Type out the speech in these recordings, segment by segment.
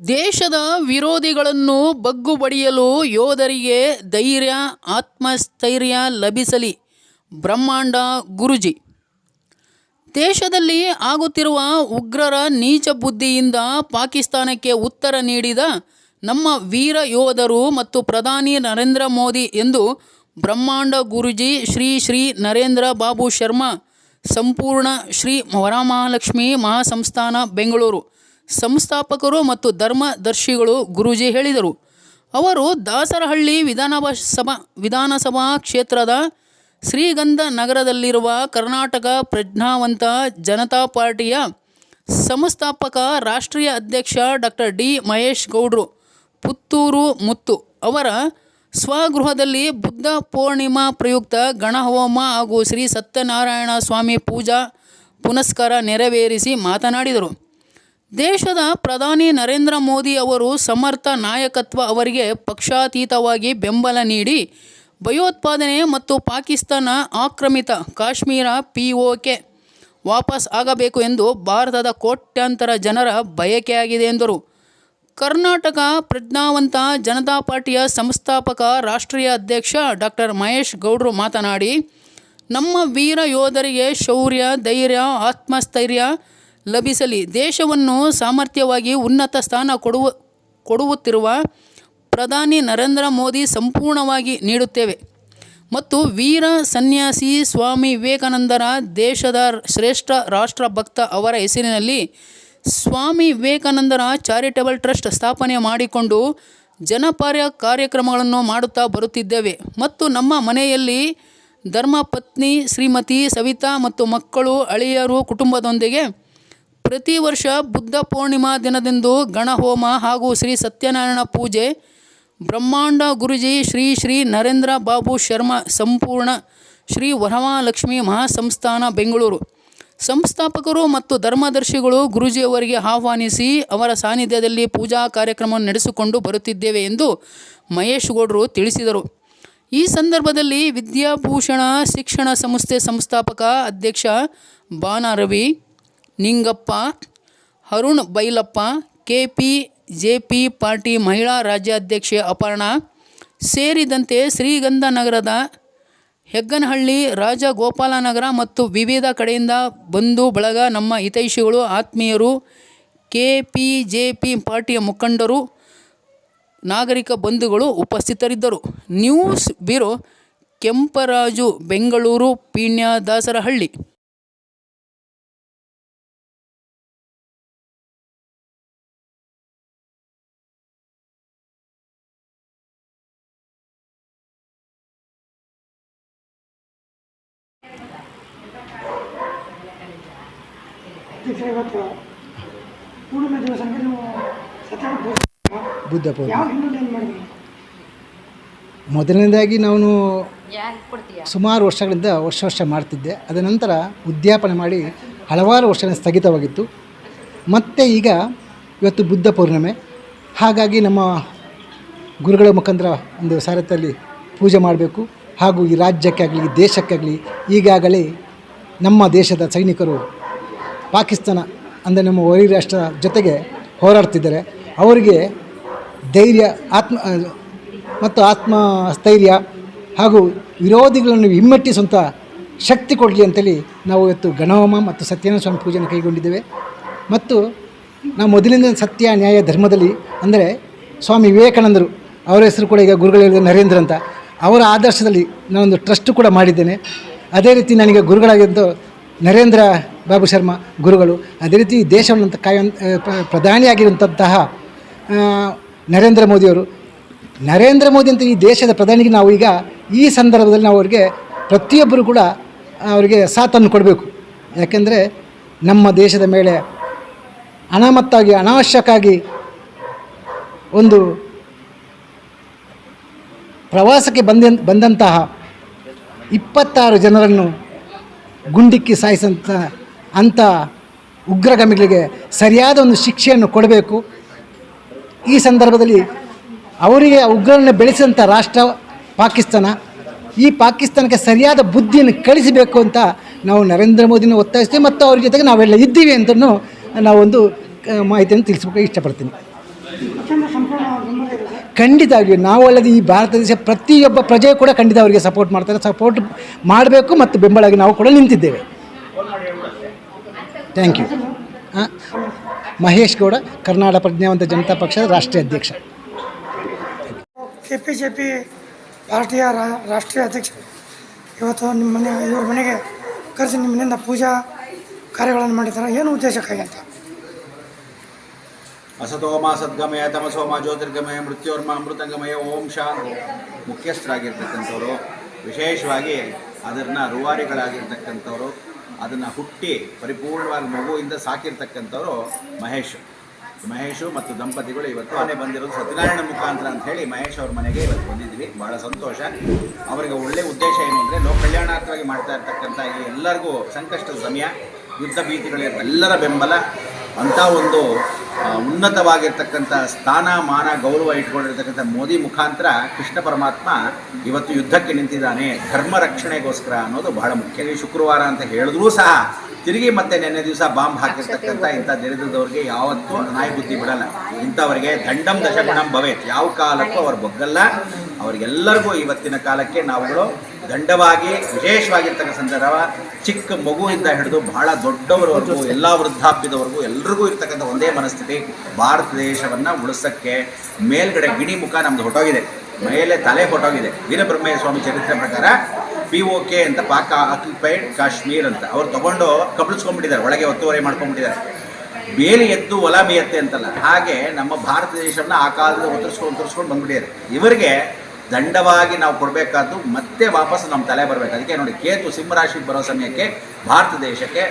ದೇಶದ ವಿರೋಧಿಗಳನ್ನು ಬಗ್ಗುಬಡಿಯಲು ಯೋಧರಿಗೆ ಧೈರ್ಯ, ಆತ್ಮಸ್ಥೈರ್ಯ ಲಭಿಸಲಿ. ಬ್ರಹ್ಮಾಂಡ ಗುರುಜಿ. ದೇಶದಲ್ಲಿ ಆಗುತ್ತಿರುವ ಉಗ್ರರ ನೀಚ ಬುದ್ಧಿಯಿಂದ ಪಾಕಿಸ್ತಾನಕ್ಕೆ ಉತ್ತರ ನೀಡಿದ ನಮ್ಮ ವೀರ ಯೋಧರು ಮತ್ತು ಪ್ರಧಾನಿ ನರೇಂದ್ರ ಮೋದಿ ಎಂದು ಬ್ರಹ್ಮಾಂಡ ಗುರುಜಿ ಶ್ರೀ ಶ್ರೀ ನರೇಂದ್ರ ಬಾಬು ಶರ್ಮಾ, ಸಂಪೂರ್ಣ ಶ್ರೀ ವರಮಹಾಲಕ್ಷ್ಮಿ ಮಹಾಸಂಸ್ಥಾನ ಬೆಂಗಳೂರು. ಸಂಸ್ಥಾಪಕರು ಮತ್ತು ಧರ್ಮದರ್ಶಿಗಳು ಗುರೂಜಿ ಹೇಳಿದರು. ಅವರು ದಾಸರಹಳ್ಳಿ ವಿಧಾನಸಭಾ ವಿಧಾನಸಭಾ ಕ್ಷೇತ್ರದ ಶ್ರೀಗಂಧ ನಗರದಲ್ಲಿರುವ ಕರ್ನಾಟಕ ಪ್ರಜ್ಞಾವಂತ ಜನತಾ ಪಾರ್ಟಿಯ ಸಂಸ್ಥಾಪಕ, ರಾಷ್ಟ್ರೀಯ ಅಧ್ಯಕ್ಷ ಡಾಕ್ಟರ್ ಡಿ ಮಹೇಶ್ ಗೌಡ್ರು, ಪುತ್ತೂರು ಮುತ್ತು ಅವರ ಸ್ವಗೃಹದಲ್ಲಿ ಬುದ್ಧ ಪೂರ್ಣಿಮಾ ಪ್ರಯುಕ್ತ ಗಣಹೋಮ ಹಾಗೂ ಶ್ರೀ ಸತ್ಯನಾರಾಯಣ ಸ್ವಾಮಿ ಪೂಜಾ ಪುನಸ್ಕಾರ ನೆರವೇರಿಸಿ ಮಾತನಾಡಿದರು. ದೇಶದ ಪ್ರಧಾನಿ ನರೇಂದ್ರ ಮೋದಿ ಅವರು ಸಮರ್ಥ ನಾಯಕತ್ವ ಅವರಿಗೆ ಪಕ್ಷಾತೀತವಾಗಿ ಬೆಂಬಲ ನೀಡಿ ಭಯೋತ್ಪಾದನೆ ಮತ್ತು ಪಾಕಿಸ್ತಾನ ಆಕ್ರಮಿತ ಕಾಶ್ಮೀರ ಪಿ ಕೆ ವಾಪಸ್ ಆಗಬೇಕು ಎಂದು ಭಾರತದ ಕೋಟ್ಯಾಂತರ ಜನರ ಬಯಕೆಯಾಗಿದೆ ಎಂದರು. ಕರ್ನಾಟಕ ಪ್ರಜ್ಞಾವಂತ ಜನತಾ ಪಾರ್ಟಿಯ ಸಂಸ್ಥಾಪಕ, ರಾಷ್ಟ್ರೀಯ ಅಧ್ಯಕ್ಷ ಡಾಕ್ಟರ್ ಮಹೇಶ್ ಗೌಡ್ರು ಮಾತನಾಡಿ, ನಮ್ಮ ವೀರ ಯೋಧರಿಗೆ ಶೌರ್ಯ, ಧೈರ್ಯ, ಆತ್ಮಸ್ಥೈರ್ಯ ಲಭಿಸಲಿ. ದೇಶವನ್ನು ಸಾಮರ್ಥ್ಯವಾಗಿ ಉನ್ನತ ಸ್ಥಾನ ಕೊಡುವ ಕೊಡುವುತ್ತಿರುವ ಪ್ರಧಾನಿ ನರೇಂದ್ರ ಮೋದಿ ಸಂಪೂರ್ಣವಾಗಿ ನೀಡುತ್ತೇವೆ. ಮತ್ತು ವೀರ ಸನ್ಯಾಸಿ ಸ್ವಾಮಿ ವಿವೇಕಾನಂದರ ದೇಶದ ಶ್ರೇಷ್ಠ ರಾಷ್ಟ್ರ ಭಕ್ತ ಅವರ ಹೆಸರಿನಲ್ಲಿ ಸ್ವಾಮಿ ವಿವೇಕಾನಂದರ ಚಾರಿಟಬಲ್ ಟ್ರಸ್ಟ್ ಸ್ಥಾಪನೆ ಮಾಡಿಕೊಂಡು ಜನಪರ ಕಾರ್ಯಕ್ರಮಗಳನ್ನು ಮಾಡುತ್ತಾ ಬರುತ್ತಿದ್ದೇವೆ. ಮತ್ತು ನಮ್ಮ ಮನೆಯಲ್ಲಿ ಧರ್ಮಪತ್ನಿ ಶ್ರೀಮತಿ ಸವಿತಾ ಮತ್ತು ಮಕ್ಕಳು, ಅಳಿಯರು ಕುಟುಂಬದೊಂದಿಗೆ ಪ್ರತಿ ವರ್ಷ ಬುದ್ಧ ಪೂರ್ಣಿಮಾ ದಿನದಂದು ಗಣಹೋಮ ಹಾಗೂ ಶ್ರೀ ಸತ್ಯನಾರಾಯಣ ಪೂಜೆ. ಬ್ರಹ್ಮಾಂಡ ಗುರುಜಿ ಶ್ರೀ ಶ್ರೀ ನರೇಂದ್ರ ಬಾಬು ಶರ್ಮಾ ಸಂಪೂರ್ಣ ಶ್ರೀ ವರಮಹಾಲಕ್ಷ್ಮಿ ಮಹಾಸಂಸ್ಥಾನ ಬೆಂಗಳೂರು. ಸಂಸ್ಥಾಪಕರು ಮತ್ತು ಧರ್ಮದರ್ಶಿಗಳು ಗುರುಜಿಯವರಿಗೆ ಆಹ್ವಾನಿಸಿ ಅವರ ಸಾನ್ನಿಧ್ಯದಲ್ಲಿ ಪೂಜಾ ಕಾರ್ಯಕ್ರಮ ನಡೆಸಿಕೊಂಡು ಬರುತ್ತಿದ್ದೇವೆ ಎಂದು ಮಹೇಶ್ ಗೌಡರು ತಿಳಿಸಿದರು. ಈ ಸಂದರ್ಭದಲ್ಲಿ ವಿದ್ಯಾಭೂಷಣ ಶಿಕ್ಷಣ ಸಂಸ್ಥೆ ಸಂಸ್ಥಾಪಕ ಅಧ್ಯಕ್ಷ Bana Ravi Ningappa, Arun Bailappa, K P, J P party ಮಹಿಳಾ ರಾಜ್ಯಾಧ್ಯಕ್ಷೆ ಅಪರ್ಣ, ಸೇರಿದಂತೆ ಶ್ರೀಗಂಧನಗರದ ಹೆಗ್ಗನಹಳ್ಳಿ, ರಾಜಗೋಪಾಲನಗರ ಮತ್ತು ವಿವಿಧ ಕಡೆಯಿಂದ ಬಂಧು ಬಳಗ ನಮ್ಮ ಹಿತೈಷಿಗಳು, ಆತ್ಮೀಯರು, ಕೆ ಪಿ, ಜೆ ಪಿ ಪಾರ್ಟಿಯ ಮುಖಂಡರು, ನಾಗರಿಕ ಬಂಧುಗಳು ಉಪಸ್ಥಿತರಿದ್ದರು. News bureau Kemparaju, Bengaluru, Peenya, Dasarahalli. ಅಧ್ಯಕ್ಷರೇ ಇವತ್ತು ಪೂರ್ಣಿಮೆ ದಿವಸಕ್ಕೆ ನೀವು ಸತ್ಯನಾರಾಯಣ ಪೂಜೆ ಬುದ್ಧ ಪೂರ್ಣಿಮೆ. ಯಾವ ಹಿನ್ನೆಲೆಯಲ್ಲಿ ಮಾಡಿದ್ರಿ? ಮೊದಲನೇದಾಗಿ ನಾನು ಯಾರು ಸುಮಾರು ವರ್ಷಗಳಿಂದ ವರ್ಷ ವರ್ಷ ಮಾಡ್ತಿದ್ದೆ. ಅದ ನಂತರ ಉದ್ಯಾಪನೆ ಮಾಡಿ ಹಲವಾರು ವರ್ಷಗಳ ಸ್ಥಗಿತವಾಗಿತ್ತು. ಮತ್ತೆ ಈಗ ಇವತ್ತು ಬುದ್ಧ ಪೂರ್ಣಿಮೆ. ಹಾಗಾಗಿ ನಮ್ಮ ಗುರುಗಳ ಮುಖಾಂತರ ಒಂದು ಸಾರಥ್ಯದಲ್ಲಿ ಪೂಜೆ ಮಾಡಬೇಕು. ಹಾಗೂ ಈ ರಾಜ್ಯಕ್ಕಾಗಲಿ ದೇಶಕ್ಕಾಗಲಿ ಈಗಾಗಲೇ ನಮ್ಮ ದೇಶದ ಸೈನಿಕರು ಪಾಕಿಸ್ತಾನ ಅಂದರೆ ನಮ್ಮ ವೈರಿ ರಾಷ್ಟ್ರ ಜೊತೆಗೆ ಹೋರಾಡ್ತಿದ್ದಾರೆ. ಅವರಿಗೆ ಧೈರ್ಯ, ಆತ್ಮ ಮತ್ತು ಆತ್ಮ ಸ್ಥೈರ್ಯ ಹಾಗೂ ವಿರೋಧಿಗಳನ್ನು ಹಿಮ್ಮೆಟ್ಟಿಸುವಂಥ ಶಕ್ತಿ ಕೊಡಲಿ ಅಂತೇಳಿ ನಾವು ಇವತ್ತು ಗಣಹೋಮ ಮತ್ತು ಸತ್ಯನಾರಾಯಣ ಸ್ವಾಮಿ ಪೂಜೆಯನ್ನು ಕೈಗೊಂಡಿದ್ದೇವೆ. ಮತ್ತು ನಾವು ಮೊದಲಿನ ಸತ್ಯ, ನ್ಯಾಯ, ಧರ್ಮದಲ್ಲಿ ಅಂದರೆ ಸ್ವಾಮಿ ವಿವೇಕಾನಂದರು ಅವರ ಹೆಸರು ಕೂಡ ಈಗ ಗುರುಗಳು ನರೇಂದ್ರ ಅಂತ, ಅವರ ಆದರ್ಶದಲ್ಲಿ ನಾನೊಂದು ಟ್ರಸ್ಟ್ ಕೂಡ ಮಾಡಿದ್ದೇನೆ. ಅದೇ ರೀತಿ ನನಗೆ ಗುರುಗಳಾಗಿದ್ದು ನರೇಂದ್ರ ಬಾಬು ಶರ್ಮಾ ಗುರುಗಳು ಅದೇ ರೀತಿ ದೇಶವನ್ನು ಕಾಯ ಪ್ರಧಾನಿಯಾಗಿರುವಂತಹ ಆ, ನರೇಂದ್ರ ಮೋದಿಯವರು. ನರೇಂದ್ರ ಮೋದಿ ಅಂತ ಈ ದೇಶದ ಪ್ರಧಾನಿಗೆ ನಾವು ಈಗ ಈ ಸಂದರ್ಭದಲ್ಲಿ ನಾವು ಅವರಿಗೆ ಪ್ರತಿಯೊಬ್ಬರು ಕೂಡ ಅವರಿಗೆ ಸಾಥನ್ನು ಕೊಡಬೇಕು. ಯಾಕೆಂದರೆ ನಮ್ಮ ದೇಶದ ಮೇಲೆ ಅನಾಮತ್ತಾಗಿ ಅನಾವಶ್ಯಕಾಗಿ ಒಂದು ಪ್ರವಾಸಕ್ಕೆ ಬಂದ ಬಂದಂತಹ ಇಪ್ಪತ್ತಾರು ಜನರನ್ನು ಗುಂಡಿಕ್ಕಿ ಸಾಯಿಸಂತ ಅಂಥ ಉಗ್ರಗಾಮಿಗಳಿಗೆ ಸರಿಯಾದ ಒಂದು ಶಿಕ್ಷೆಯನ್ನು ಕೊಡಬೇಕು. ಈ ಸಂದರ್ಭದಲ್ಲಿ ಅವರಿಗೆ ಉಗ್ರರನ್ನು ಬೆಳೆಸಿದಂಥ ರಾಷ್ಟ್ರ ಪಾಕಿಸ್ತಾನ, ಈ ಪಾಕಿಸ್ತಾನಕ್ಕೆ ಸರಿಯಾದ ಬುದ್ಧಿಯನ್ನು ಕಳಿಸಬೇಕು ಅಂತ ನಾವು ನರೇಂದ್ರ ಮೋದಿನ ಒತ್ತಾಯಿಸ್ತೀವಿ ಮತ್ತು ಅವ್ರ ಜೊತೆಗೆ ನಾವೆಲ್ಲ ಇದ್ದೀವಿ ಅಂತಲೂ ನಾವೊಂದು ಮಾಹಿತಿಯನ್ನು ತಿಳಿಸ್ಬೇಕು, ಇಷ್ಟಪಡ್ತೀನಿ. ಖಂಡಿತವಾಗಿಯೂ ನಾವು ಅಲ್ಲದೆ ಈ ಭಾರತ ದೇಶ ಪ್ರತಿಯೊಬ್ಬ ಪ್ರಜೆ ಕೂಡ ಖಂಡಿತ ಅವರಿಗೆ ಸಪೋರ್ಟ್ ಮಾಡ್ತಾರೆ. ಸಪೋರ್ಟ್ ಮಾಡಬೇಕು ಮತ್ತು ಬೆಂಬಲವಾಗಿ ನಾವು ಕೂಡ ನಿಂತಿದ್ದೇವೆ. ಥ್ಯಾಂಕ್ ಯು ಮಹೇಶ್ ಗೌಡ, ಕರ್ನಾಟಕ ಪ್ರಜ್ಞಾವಂತ ಜನತಾ ಪಕ್ಷದ ರಾಷ್ಟ್ರೀಯ ಅಧ್ಯಕ್ಷ. ಕೆ ಪಿ ಜೆ ಪಿ ಪಾರ್ಟಿಯ ರಾಷ್ಟ್ರೀಯ ಅಧ್ಯಕ್ಷ. ಇವತ್ತು ನಿಮ್ಮ ಮನೆ, ಇವ್ರ ಮನೆಗೆ ಕರೆಸಿ ನಿಮ್ಮ ಮನೆಯಿಂದ ಪೂಜಾ ಕಾರ್ಯಗಳನ್ನು ಮಾಡಿದ್ದಾರೆ ಏನು ಉದ್ದೇಶಕ್ಕಾಗಿ ಅಂತ? ಅಸತೋಮ ಸದ್ಗಮಯ ತಮಸೋಮ ಜ್ಯೋತಿರ್ಗಮಯ ಮೃತ್ಯೋರ್ಮ ಅಮೃತಂಗಮಯ ಓಂ ಶಾಂತಿ ಮುಖ್ಯಸ್ಥರಾಗಿರ್ತಕ್ಕಂಥವ್ರು, ವಿಶೇಷವಾಗಿ ಅದನ್ನು ರೂವಾರಿಗಳಾಗಿರ್ತಕ್ಕಂಥವ್ರು, ಅದನ್ನು ಹುಟ್ಟಿ ಪರಿಪೂರ್ಣವಾಗಿ ಮಗುವಿಂದ ಸಾಕಿರ್ತಕ್ಕಂಥವ್ರು ಮಹೇಶ್. ಮಹೇಶು ಮತ್ತು ದಂಪತಿಗಳು ಇವತ್ತು ಮನೆ ಬಂದಿರೋದು ಸತ್ಯನಾರಾಯಣ ಮುಖಾಂತರ ಅಂತ ಹೇಳಿ ಮಹೇಶ್ ಅವ್ರ ಮನೆಗೆ ಇವತ್ತು ಬಂದಿದ್ವಿ ಭಾಳ ಸಂತೋಷ. ಅವರಿಗೆ ಒಳ್ಳೆ ಉದ್ದೇಶ ಏನು ಅಂದರೆ ಲೋಕ ಕಲ್ಯಾಣಾರ್ಥವಾಗಿ ಮಾಡ್ತಾ ಇರ್ತಕ್ಕಂಥ ಈ ಎಲ್ಲರಿಗೂ ಸಂಕಷ್ಟದ ಸಮಯ, ಯುದ್ಧ ಭೀತಿಗಳಿರ್ತ ಎಲ್ಲರ ಬೆಂಬಲ, ಅಂಥ ಒಂದು ಉನ್ನತವಾಗಿರ್ತಕ್ಕಂಥ ಸ್ಥಾನ ಮಾನ ಗೌರವ ಇಟ್ಕೊಂಡಿರ್ತಕ್ಕಂಥ ಮೋದಿ ಮುಖಾಂತರ ಕೃಷ್ಣ ಪರಮಾತ್ಮ ಇವತ್ತು ಯುದ್ಧಕ್ಕೆ ನಿಂತಿದ್ದಾನೆ. ಧರ್ಮ ರಕ್ಷಣೆಗೋಸ್ಕರ ಅನ್ನೋದು ಬಹಳ ಮುಖ್ಯ. ಶುಕ್ರವಾರ ಅಂತ ಹೇಳಿದ್ರೂ ಸಹ ತಿರುಗಿ ಮತ್ತೆ ನೆನ್ನೆ ದಿವಸ ಬಾಂಬ್ ಹಾಕಿರ್ತಕ್ಕಂಥ ಇಂಥ ದಿನದವ್ರಿಗೆ ಯಾವತ್ತೂ ನಾಯಿ ಬುದ್ಧಿ ಬಿಡಲ್ಲ. ಇಂಥವರಿಗೆ ದಂಡಂ ದಶಗುಣಂ ಭವೇತ್. ಯಾವ ಕಾಲಕ್ಕೂ ಅವ್ರು ಬಗ್ಗಲ್ಲ. ಅವ್ರಿಗೆಲ್ಲರಿಗೂ ಇವತ್ತಿನ ಕಾಲಕ್ಕೆ ನಾವುಗಳು ದಂಡವಾಗಿ ವಿಶೇಷವಾಗಿರ್ತಕ್ಕ ಸಂದರ್ಭ, ಚಿಕ್ಕ ಮಗುವಿಂದ ಹಿಡಿದು ಬಹಳ ದೊಡ್ಡವರವರೆಗೂ, ಎಲ್ಲ ವೃದ್ಧಾಪ್ಯದವರೆಗೂ ಎಲ್ರಿಗೂ ಇರ್ತಕ್ಕಂಥ ಒಂದೇ ಮನಸ್ಥಿತಿ. ಭಾರತ ದೇಶವನ್ನು ಉಳಿಸಕ್ಕೆ ಮೇಲ್ಗಡೆ ಗಿಣಿ ಮುಖ ನಮ್ದು ಹೊಟ್ಟೋಗಿದೆ ಮೇಲೆ ತಲೆ ಹೊಟ್ಟೋಗಿದೆ ವೀರಬ್ರಹ್ಮಯ್ಯ ಸ್ವಾಮಿ ಚರಿತ್ರೆ ಪ್ರಕಾರ ಪಿ ಓ ಕೆ ಅಂತ ಪಾಕ ಆಕ್ಯುಪೈಡ್ ಕಾಶ್ಮೀರ್ ಅಂತ. ಅವ್ರು ತಗೊಂಡು ಕಬಳಿಸ್ಕೊಂಡ್ಬಿಟ್ಟಿದ್ದಾರೆ. ಒಳಗೆ ಒತ್ತುವರಿ ಮಾಡ್ಕೊಂಡ್ಬಿಟ್ಟಿದ್ದಾರೆ. ಬೇಲಿ ಎದ್ದು ಒಲ ಮೇಯತ್ತೆ ಅಂತಲ್ಲ. ಹಾಗೆ ನಮ್ಮ ಭಾರತ ದೇಶವನ್ನು ಆ ಕಾಲದಲ್ಲಿ ಒತ್ತರಿಸ್ಕೊಂಡು ಒತ್ತರಿಸ್ಕೊಂಡು ಬಂದ್ಬಿಟ್ಟಿದ್ದಾರೆ. ಇವರಿಗೆ ದಂಡವಾಗಿ ನಾವು ಕೊಡಬೇಕಾದ್ದು ಮತ್ತೆ ವಾಪಸ್ ನಮ್ಮ ತಲೆ ಬರಬೇಕು. ಅದಕ್ಕೆ ನೋಡಿ, ಕೇತು ಸಿಂಹರಾಶಿ ಬರೋ ಸಮಯಕ್ಕೆ ಭಾರತ ದೇಶಕ್ಕೆ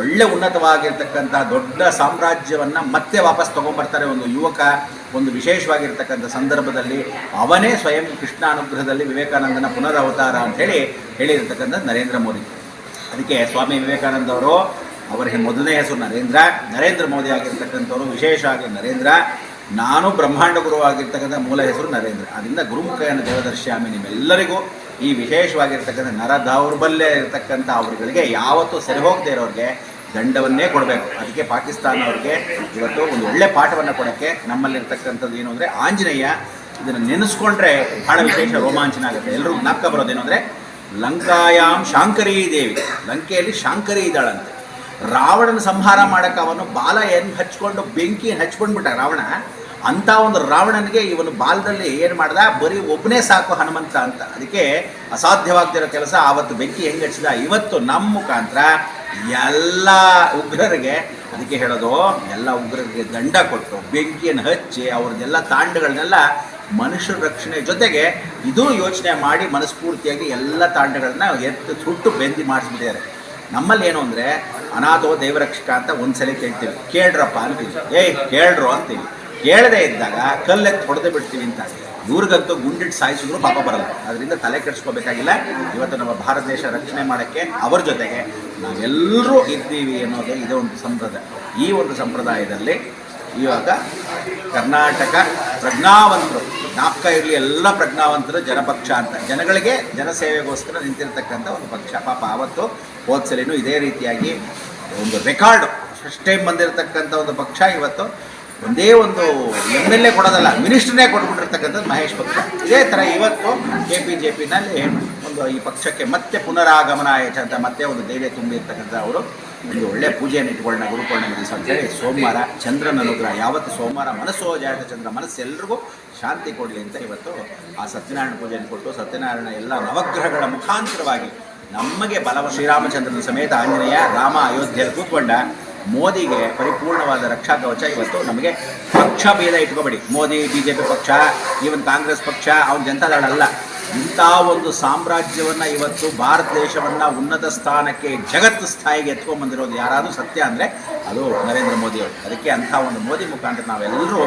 ಒಳ್ಳೆ ಉನ್ನತವಾಗಿರ್ತಕ್ಕಂಥ ದೊಡ್ಡ ಸಾಮ್ರಾಜ್ಯವನ್ನು ಮತ್ತೆ ವಾಪಸ್ ತೊಗೊಂಬರ್ತಾರೆ ಒಂದು ಯುವಕ, ಒಂದು ವಿಶೇಷವಾಗಿರ್ತಕ್ಕಂಥ ಸಂದರ್ಭದಲ್ಲಿ. ಅವನೇ ಸ್ವಯಂ ಕೃಷ್ಣ ಅನುಗ್ರಹದಲ್ಲಿ ವಿವೇಕಾನಂದನ ಪುನರವತಾರ ಅಂಥೇಳಿ ಹೇಳಿರ್ತಕ್ಕಂಥ ನರೇಂದ್ರ ಮೋದಿ. ಅದಕ್ಕೆ ಸ್ವಾಮಿ ವಿವೇಕಾನಂದ ಅವರು, ಅವರಿಗೆ ಮೊದಲನೇ ಹೆಸರು ನರೇಂದ್ರ ನರೇಂದ್ರ ಮೋದಿ ಆಗಿರ್ತಕ್ಕಂಥವರು ವಿಶೇಷವಾಗಿ ನರೇಂದ್ರ. ನಾನು ಬ್ರಹ್ಮಾಂಡ ಗುರುವಾಗಿರ್ತಕ್ಕಂಥ ಮೂಲ ಹೆಸರು ನರೇಂದ್ರ. ಅದರಿಂದ ಗುರುಮುಖಯನ ದೇವದರ್ಶ್ಯಾಮಿ ನಿಮ್ಮೆಲ್ಲರಿಗೂ ಈ ವಿಶೇಷವಾಗಿರ್ತಕ್ಕಂಥ ನರ ದೌರ್ಬಲ್ಯ ಇರತಕ್ಕಂಥ ಅವರುಗಳಿಗೆ ಯಾವತ್ತೂ ಸರಿ ಹೋಗದೇ ಇರೋರಿಗೆ ದಂಡವನ್ನೇ ಕೊಡಬೇಕು. ಅದಕ್ಕೆ ಪಾಕಿಸ್ತಾನ ಅವ್ರಿಗೆ ಇವತ್ತು ಒಂದು ಒಳ್ಳೆ ಪಾಠವನ್ನು ಕೊಡೋಕ್ಕೆ ನಮ್ಮಲ್ಲಿರ್ತಕ್ಕಂಥದ್ದು ಏನು ಅಂದರೆ ಆಂಜನೇಯ. ಇದನ್ನು ನೆನೆಸ್ಕೊಂಡ್ರೆ ಬಹಳ ವಿಶೇಷ ರೋಮಾಂಚನ ಆಗುತ್ತೆ. ಎಲ್ಲರೂ ನಕ್ಕ ಬರೋದೇನು ಅಂದರೆ ಲಂಕಾಯಾಮ್ ಶಾಂಕರೀ ದೇವಿ. ಲಂಕೆಯಲ್ಲಿ ಶಾಂಕರಿ ಇದ್ದಾಳಂತೆ. ರಾವಣನ ಸಂಹಾರ ಮಾಡೋಕ್ಕೆ ಅವನು ಬಾಲ ಏನು ಹಚ್ಕೊಂಡು ಬೆಂಕಿ ಹಚ್ಕೊಂಡ್ಬಿಟ್ಟ ರಾವಣ? ಅಂಥ ಒಂದು ರಾವಣನಿಗೆ ಇವನು ಬಾಲದಲ್ಲಿ ಏನು ಮಾಡ್ದ? ಬರೀ ಒಬ್ಬನೇ ಸಾಕು ಹನುಮಂತ ಅಂತ. ಅದಕ್ಕೆ ಅಸಾಧ್ಯವಾಗ್ತಿರೋ ಕೆಲಸ ಆವತ್ತು ಬೆಂಕಿ ಹೆಂಗೆ ಹಚ್ಚಿದ? ಇವತ್ತು ನಮ್ಮ ಮುಖಾಂತರ ಎಲ್ಲ ಉಗ್ರರಿಗೆ ಅದಕ್ಕೆ ಹೇಳೋದು, ಎಲ್ಲ ಉಗ್ರರಿಗೆ ದಂಡ ಕೊಟ್ಟು ಬೆಂಕಿಯನ್ನು ಹಚ್ಚಿ ಅವ್ರದ್ದೆಲ್ಲ ತಾಂಡಗಳನ್ನೆಲ್ಲ ಮನುಷ್ಯರ ರಕ್ಷಣೆ ಜೊತೆಗೆ ಇದು ಯೋಚನೆ ಮಾಡಿ ಮನಸ್ಫೂರ್ತಿಯಾಗಿ ಎಲ್ಲ ತಾಂಡಗಳನ್ನ ಎತ್ತು ಸುಟ್ಟು ಬೆಂದಿ ಮಾಡಿಸ್ಬಿಟ್ಟಿದ್ದಾರೆ. ನಮ್ಮಲ್ಲಿ ಏನು ಅಂದರೆ ಅನಾಥೋ ದೇವರಕ್ಷಕ ಅಂತ ಒಂದ್ಸಲ ಕೇಳ್ತೀವಿ. ಕೇಳ್ರಪ್ಪ ಅಂತೀವಿ. ಏಯ್, ಕೇಳ್ರು ಅಂತೀವಿ. ಕೇಳದೇ ಇದ್ದಾಗ ಕಲ್ಲೆತ್ತು ಹೊಡೆದು ಬಿಡ್ತೀವಿ ಅಂತ ಇವ್ರಿಗಂತೂ ಗುಂಡಿಟ್ಟು ಸಾಯಿಸಿದ್ರು ಪಾಪ ಬರಲ್ಲ. ಅದರಿಂದ ತಲೆ ಕೆಡಿಸ್ಕೋಬೇಕಾಗಿಲ್ಲ. ಇವತ್ತು ನಮ್ಮ ಭಾರತ ದೇಶ ರಕ್ಷಣೆ ಮಾಡೋಕ್ಕೆ ಅವರ ಜೊತೆಗೆ ನಾವೆಲ್ಲರೂ ಇದ್ದೀವಿ ಅನ್ನೋದು ಇದೇ ಒಂದು ಸಂಪ್ರದಾಯ. ಈ ಒಂದು ಸಂಪ್ರದಾಯದಲ್ಲಿ ಇವಾಗ ಕರ್ನಾಟಕ ಪ್ರಜ್ಞಾವಂತರು, ನಾಪ್ಕ ಇರಲಿ ಎಲ್ಲ ಪ್ರಜ್ಞಾವಂತರು ಜನಪಕ್ಷ ಅಂತ. ಜನಗಳಿಗೆ ಜನಸೇವೆಗೋಸ್ಕರ ನಿಂತಿರ್ತಕ್ಕಂಥ ಒಂದು ಪಕ್ಷ. ಪಾಪ ಆವತ್ತು ಹೋದ್ಸಲಿನೂ ಇದೇ ರೀತಿಯಾಗಿ ಒಂದು ರೆಕಾರ್ಡ್ ಫಸ್ಟ್ ಟೈಮ್ ಬಂದಿರತಕ್ಕಂಥ ಒಂದು ಪಕ್ಷ ಇವತ್ತು ಒಂದೇ ಒಂದು ಎಂ ಎಲ್ ಎ ಕೊಡೋದಲ್ಲ ಮಿನಿಸ್ಟ್ರನ್ನೇ ಕೊಟ್ಬಿಟ್ಟಿರ್ತಕ್ಕಂಥದ್ದು ಮಹೇಶ್ ಪಕ್ಷ. ಇದೇ ಥರ ಇವತ್ತು ಕೆ ಪಿ ಜೆ ಪಿನಲ್ಲಿ ಒಂದು ಈ ಪಕ್ಷಕ್ಕೆ ಮತ್ತೆ ಪುನರಾಗಮನ ಆಯ್ತಂತ ಅಂತ ಮತ್ತೆ ಒಂದು ಧೈರ್ಯ ತುಂಬಿರ್ತಕ್ಕಂಥ ಅವರು ಒಂದು ಒಳ್ಳೆ ಪೂಜೆಯನ್ನು ಇಟ್ಕೊಳ್ಳೋಣ, ಗುರುಪೌರ್ಣಿಮೆ ದಿವಸ ಅಂತೇಳಿ ಸೋಮವಾರ ಚಂದ್ರನ ಅನುಗ್ರಹ, ಯಾವತ್ತು ಸೋಮವಾರ ಮನಸ್ಸು ಜಾಯತ ಚಂದ್ರ, ಮನಸ್ಸು ಎಲ್ರಿಗೂ ಶಾಂತಿ ಕೊಡಲಿ ಅಂತ ಇವತ್ತು ಆ ಸತ್ಯನಾರಾಯಣ ಪೂಜೆಯನ್ನು ಕೊಟ್ಟು ಸತ್ಯನಾರಾಯಣ ಎಲ್ಲ ನವಗ್ರಹಗಳ ಮುಖಾಂತರವಾಗಿ ನಮಗೆ ಬಲವ ಶ್ರೀರಾಮಚಂದ್ರನ ಸಮೇತ ಆಂಜನೇಯ, ರಾಮ, ಅಯೋಧ್ಯೆಯಲ್ಲಿ ಕೂತ್ಕೊಂಡ ಮೋದಿಗೆ ಪರಿಪೂರ್ಣವಾದ ರಕ್ಷಾ ಕವಚ ಇವತ್ತು ನಮಗೆ ಪಕ್ಷ ಭೇದ ಇಟ್ಕೋಬೇಡಿ. ಮೋದಿ ಬಿ ಜೆ ಪಿ ಪಕ್ಷ ಈವನ್ ಕಾಂಗ್ರೆಸ್ ಪಕ್ಷ ಅವ್ನು ಜನತಾದಳ ಅಲ್ಲ ಇಂಥ ಒಂದು ಸಾಮ್ರಾಜ್ಯವನ್ನು ಇವತ್ತು ಭಾರತ ದೇಶವನ್ನು ಉನ್ನತ ಸ್ಥಾನಕ್ಕೆ ಜಗತ್ತು ಸ್ಥಾಯಿಗೆ ಎತ್ಕೊಂಡ್ಬಂದಿರೋದು ಯಾರಾದರೂ ಸತ್ಯ ಅಂದರೆ ಅದು ನರೇಂದ್ರ ಮೋದಿ ಅವರು. ಅದಕ್ಕೆ ಅಂಥ ಒಂದು ಮೋದಿ ಮುಖಾಂತರ ನಾವೆಲ್ಲರೂ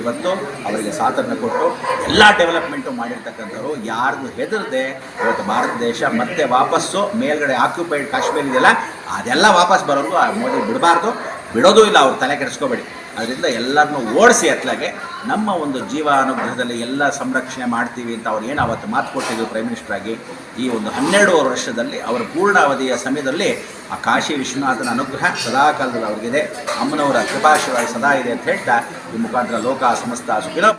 ಇವತ್ತು ಅವರಿಗೆ ಸಾಥನ್ನು ಕೊಟ್ಟು ಎಲ್ಲ ಡೆವಲಪ್ಮೆಂಟು ಮಾಡಿರ್ತಕ್ಕಂಥವ್ರು. ಯಾರಿಗೂ ಹೆದರದೆ ಇವತ್ತು ಭಾರತ ದೇಶ ಮತ್ತೆ ವಾಪಸ್ಸು ಮೇಲ್ಗಡೆ ಆಕ್ಯುಪೈಡ್ ಕಾಶ್ಮೀರ ಇದೆಯಲ್ಲ, ಅದೆಲ್ಲ ವಾಪಸ್ ಬರೋದು ಆ ಮೋದಿ ಬಿಡಬಾರ್ದು. ಬಿಡೋದು ಇಲ್ಲ, ಅವ್ರು ತಲೆ ಕೆಡಿಸ್ಕೋಬೇಡಿ. ಅದರಿಂದ ಎಲ್ಲರನ್ನೂ ಓಡಿಸಿ ಅತ್ಲಾಗೆ ನಮ್ಮ ಒಂದು ಜೀವ ಅನುಗ್ರಹದಲ್ಲಿ ಎಲ್ಲ ಸಂರಕ್ಷಣೆ ಮಾಡ್ತೀವಿ ಅಂತ ಅವ್ರು ಏನು ಅವತ್ತು ಮಾತು ಕೊಟ್ಟಿದ್ರು ಪ್ರೈಮ್ ಮಿನಿಸ್ಟರ್ ಆಗಿ, ಈ ಒಂದು ಹನ್ನೆರಡೂವರೆ ವರ್ಷದಲ್ಲಿ ಅವರ ಪೂರ್ಣಾವಧಿಯ ಸಮಯದಲ್ಲಿ ಆ ಕಾಶಿ ವಿಶ್ವನಾಥನ ಅನುಗ್ರಹ ಸದಾ ಕಾಲದಲ್ಲಿ ಅವ್ರಿಗಿದೆ. ಅಮ್ಮನವರ ಕೃಪಾಶೀರ್ವಾದ ಸದಾ ಇದೆ ಅಂತ ಹೇಳ್ತಾ, ಈ ಮುಖಾಂತರ ಲೋಕ ಸಮಸ್ತ ಸುಖಿನೋ